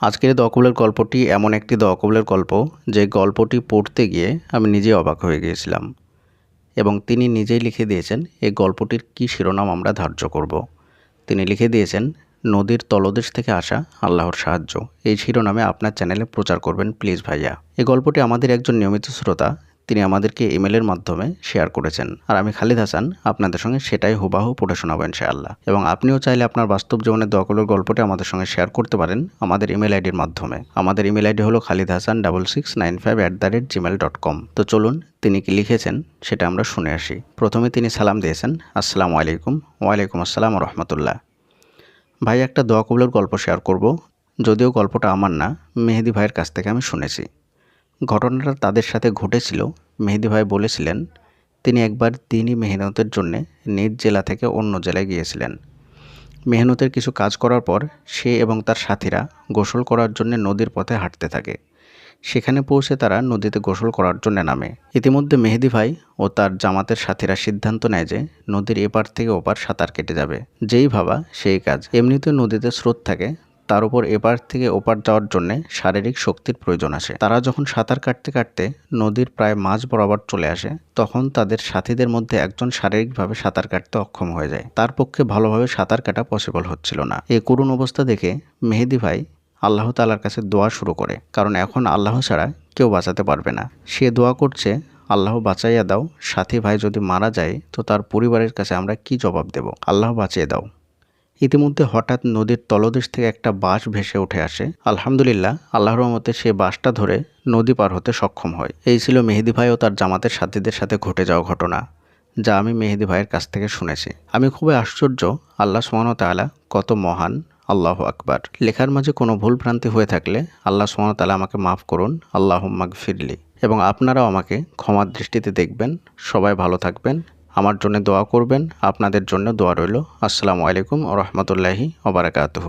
আজকের দকবলের গল্পটি এমন একটি দকবলের গল্প যে গল্পটি পড়তে গিয়ে আমি নিজে অবাক হয়ে গিয়েছিলাম এবং তিনি নিজেই লিখে দিয়েছেন এই গল্পটির কি শিরোনাম আমরা ধার্য করব। তিনি লিখে দিয়েছেন, নদীর তলদেশ থেকে আসা আল্লাহর সাহায্য। এই শিরোনামে আপনার চ্যানেলে প্রচার করবেন প্লিজ ভাইয়া। এই গল্পটি আমাদের একজন নিয়মিত শ্রোতা তিনি আমাদেরকে ইমেলের মাধ্যমে শেয়ার করেছেন। আর আমি খালিদ হাসান, আপনাদের সঙ্গে সেটাই হুবাহু পড়ে শোনাবো ইনশাআল্লাহ। এবং আপনিও চাইলে আপনার বাস্তব জীবনের দোয়াগুলোর গল্পটি আমাদের সঙ্গে শেয়ার করতে পারেন আমাদের ইমেল আইডির মাধ্যমে। আমাদের ইমেল আইডি হলো Khalid Hasan double six nine five at the rate Gmail dot com তো চলুন, তিনি কি লিখেছেন সেটা আমরা শুনে আসি। প্রথমে তিনি সালাম দিয়েছেন, আসসালামু আলাইকুম ওয়ালাইকুম আসসালাম রহমতুল্লাহ। ভাই, একটা দোয়া কবুলের গল্প শেয়ার করব। যদিও গল্পটা আমার না, মেহেদি ভাইয়ের কাছ থেকে আমি শুনেছি। ঘটনাটা তাদের সাথে ঘটেছিল, মেহেদি ভাই বলেছিলেন, তিনি একবার দিনই মেহনতের জন্যে নিজ জেলা থেকে অন্য জেলায় গিয়েছিলেন। মেহনতের কিছু কাজ করার পর সে এবং তার সাথীরা গোসল করার জন্য নদীর পথে হাঁটতে থাকে। সেখানে পৌঁছে তারা নদীতে গোসল করার জন্য নামে। ইতিমধ্যে মেহেদি ভাই ও তার জামাতের সাথীরা সিদ্ধান্ত নেয় যে নদীর এপার থেকে ওপার সাঁতার কেটে যাবে। যেই ভাবা সেই কাজ। এমনিতে নদীতে স্রোত থাকে তার উপর এপার থেকে ওপার যাওয়ার জন্য শারীরিক শক্তির প্রয়োজন আসে। তারা যখন সাঁতার কাটতে কাটতে নদীর প্রায় মাঝ বরাবর চলে আসে, তখন তাদের সাথীদের মধ্যে একজন শারীরিকভাবে সাঁতার কাটতে অক্ষম হয়ে যায়। তার পক্ষে ভালোভাবে সাঁতার কাটা পসিবল হচ্ছিল না। এই করুণ অবস্থা দেখে মেহেদি ভাই আল্লাহ তালার কাছে দোয়া শুরু করে, কারণ এখন আল্লাহ ছাড়া কেউ বাঁচাতে পারবে না। সে দোয়া করছে, আল্লাহ বাঁচাইয়া দাও, সাথী ভাই যদি মারা যায়, তো তার পরিবারের কাছে আমরা কি জবাব দেব? আল্লাহ বাঁচিয়ে দাও। ইতিমধ্যে হঠাৎ নদীর তলদেশ থেকে একটা বাঁশ ভেসে উঠে আসে। আলহামদুলিল্লাহ, আল্লাহর রহমতে সে বাঁশটা ধরে নদী পার হতে সক্ষম হয়। এই ছিল মেহেদি ভাই ও তার জামাতের সাথীদের সাথে ঘটে যাওয়া ঘটনা, যা আমি মেহেদি ভাইয়ের কাছ থেকে শুনেছি। আমি খুবই আশ্চর্য, আল্লাহ সুমন তালা কত মহান, আল্লাহ আকবার। লেখার মাঝে কোনো ভুল ভ্রান্তি হয়ে থাকলে আল্লাহ সুমন তালা আমাকে মাফ করুন আল্লাহ মাগ ফিরলি এবং আপনারাও আমাকে ক্ষমার দৃষ্টিতে দেখবেন। সবাই ভালো থাকবেন। আমার জন্য দোয়া করবেন আপনাদের জন্য দোয়া রইল। আসসালামু আলাইকুম রহমতুল্লাহি ওবরাকাতহ